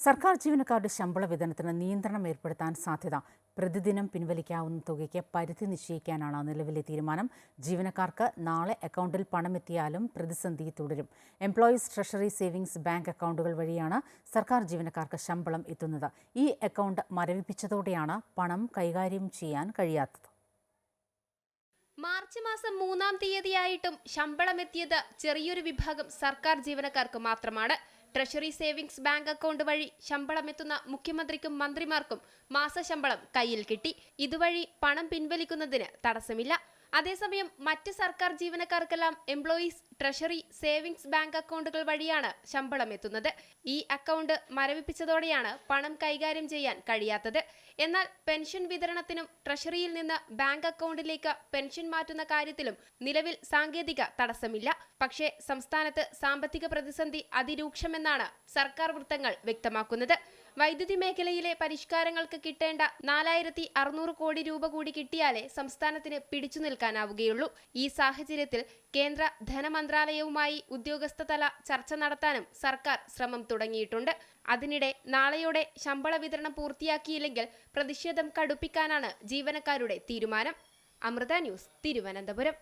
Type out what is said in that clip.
സർക്കാർ ജീവനക്കാരുടെ ശമ്പള വിതരണത്തിന് നിയന്ത്രണം ഏർപ്പെടുത്താൻ സാധ്യത. പ്രതിദിനം പിൻവലിക്കാവുന്ന തുകയ്ക്ക് പരിധി നിശ്ചയിക്കാനാണ് നിലവിലെ തീരുമാനം. ജീവനക്കാർക്ക് നാളെ അക്കൗണ്ടിൽ പണമെത്തിയാലും പ്രതിസന്ധി തുടരും. എംപ്ലോയീസ് ട്രഷറി സേവിങ്സ് ബാങ്ക് അക്കൗണ്ടുകൾ വഴിയാണ് സർക്കാർ ജീവനക്കാർക്ക് ശമ്പളം എത്തുന്നത്. ഈ അക്കൗണ്ട് മരവിപ്പിച്ചതോടെയാണ് പണം കൈകാര്യം ചെയ്യാൻ കഴിയാത്തത്. മാർച്ച് മാസം മൂന്നാം തീയതിയായിട്ടും ശമ്പളമെത്തിയത് ചെറിയൊരു വിഭാഗം സർക്കാർ ജീവനക്കാർക്ക് മാത്രമാണ്. ട്രഷറി സേവിങ്സ് ബാങ്ക് അക്കൗണ്ട് വഴി ശമ്പളമെത്തുന്ന മുഖ്യമന്ത്രിക്കും മന്ത്രിമാർക്കും മാസശമ്പളം കയ്യിൽ കിട്ടി. ഇതുവഴി പണം പിൻവലിക്കുന്നതിന് തടസ്സമില്ല. അതേസമയം മറ്റ് സർക്കാർ ജീവനക്കാർക്കെല്ലാം എംപ്ലോയീസ് ട്രഷറി സേവിങ്സ് ബാങ്ക് അക്കൗണ്ടുകൾ വഴിയാണ് ശമ്പളം എത്തുന്നത്. ഈ അക്കൗണ്ട് മരവിപ്പിച്ചതോടെയാണ് പണം കൈകാര്യം ചെയ്യാൻ കഴിയാത്തത്. എന്നാൽ പെൻഷൻ വിതരണത്തിനും ട്രഷറിയിൽ നിന്ന് ബാങ്ക് അക്കൗണ്ടിലേക്ക് പെൻഷൻ മാറ്റുന്ന കാര്യത്തിലും നിലവിൽ സാങ്കേതിക തടസ്സമില്ല. പക്ഷേ സംസ്ഥാനത്ത് സാമ്പത്തിക പ്രതിസന്ധി അതിരൂക്ഷമെന്നാണ് സർക്കാർ വൃത്തങ്ങൾ വ്യക്തമാക്കുന്നത്. വൈദ്യുതി മേഖലയിലെ പരിഷ്കാരങ്ങൾക്ക് കിട്ടേണ്ട നാലായിരത്തി അറുന്നൂറ് കോടി രൂപ കൂടി കിട്ടിയാലേ സംസ്ഥാനത്തിന് പിടിച്ചു നിൽക്കാനാവുകയുള്ളൂ. ഈ സാഹചര്യത്തിൽ കേന്ദ്ര ധനമന്ത്രാലയവുമായി ഉദ്യോഗസ്ഥതല ചർച്ച നടത്താനും സർക്കാർ ശ്രമം തുടങ്ങിയിട്ടുണ്ട്. അതിനിടെ നാളെയോടെ ശമ്പള വിതരണം പൂർത്തിയാക്കിയില്ലെങ്കിൽ പ്രതിഷേധം കടുപ്പിക്കാനാണ് ജീവനക്കാരുടെ തീരുമാനം. അമൃത ന്യൂസ് തിരുവനന്തപുരം.